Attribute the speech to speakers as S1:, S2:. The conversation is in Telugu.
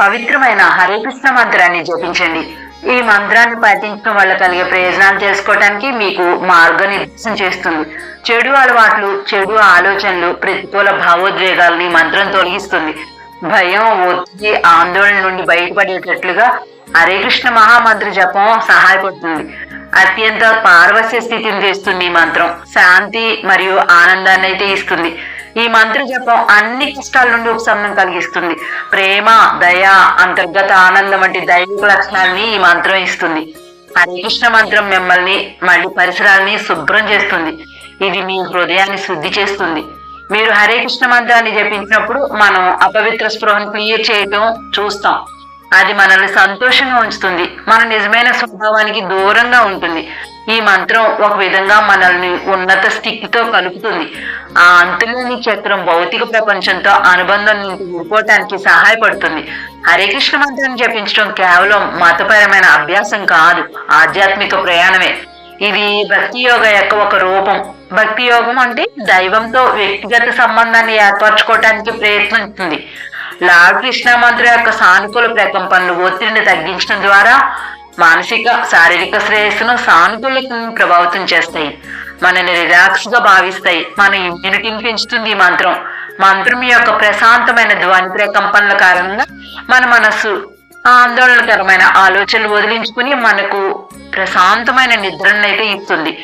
S1: పవిత్రమైన హరే కృష్ణ మంత్రాన్ని జపించండి. ఈ మంత్రాన్ని పాటించడం వల్ల కలిగే ప్రయోజనాలు తెలుసుకోవడానికి మీకు మార్గనిర్దేశం చేస్తుంది. చెడు అలవాట్లు చెడు ఆలోచనలు ప్రతికూల భావోద్వేగాలని మంత్రం తొలగిస్తుంది. భయం ఒత్తిడి ఆందోళన నుండి బయటపడేటట్లుగా హరే కృష్ణ మహామంత్ర జపం సహాయపడుతుంది. అత్యంత పారవస్య స్థితిని తెస్తుంది ఈ మంత్రం. శాంతి మరియు ఆనందాన్ని అయితే ఇస్తుంది. ఈ మంత్ర జపం అన్ని కష్టాల నుండి ఉపశమనం కలిగిస్తుంది. ప్రేమ దయ అంతర్గత ఆనందం వంటి దైవిక లక్షణాలని ఈ మంత్రం ఇస్తుంది. హరే కృష్ణ మంత్రం మిమ్మల్ని మళ్ళీ పరిసరాల్ని శుభ్రం చేస్తుంది. ఇది మీ హృదయాన్ని శుద్ధి చేస్తుంది. మీరు హరే కృష్ణ మంత్రాన్ని జపించినప్పుడు మనం అపవిత్ర స్పృహను క్లియర్ చేయటం చూస్తాం. అది మనల్ని సంతోషంగా ఉంచుతుంది. మన నిజమైన స్వభావానికి దూరంగా ఉంటుంది. ఈ మంత్రం ఒక విధంగా మనల్ని ఉన్నత స్థితితో కలుపుతుంది. ఆ అంతులేని చక్రం భౌతిక ప్రపంచంతో అనుబంధం నుండి విడిపోవటానికి సహాయపడుతుంది. హరే కృష్ణ మంత్రం జపించడం కేవలం మతపరమైన అభ్యాసం కాదు ఆధ్యాత్మిక ప్రయాణమే. ఇది భక్తి యోగ యొక్క ఒక రూపం. భక్తి యోగం అంటే దైవంతో వ్యక్తిగత సంబంధాన్ని ఏర్పరచుకోవటానికి ప్రయత్నిస్తుంది. లార్డ్ కృష్ణ మంత్ర యొక్క సానుకూల ప్రకంపనలు ఒత్తిడిని తగ్గించడం ద్వారా మానసిక శారీరక శ్రేయస్సును సానుకూలతను ప్రభావితం చేస్తాయి. మనని రిలాక్స్గా భావిస్తాయి. మన ఇమ్యూనిటీని పెంచుతుంది ఈ మంత్రం. మంత్రం యొక్క ప్రశాంతమైన ధ్వని ప్రకంపనల కారణంగా మన మనస్సు ఆందోళనకరమైన ఆలోచనలు వదిలించుకుని మనకు ప్రశాంతమైన నిద్రను అయితే ఇస్తుంది.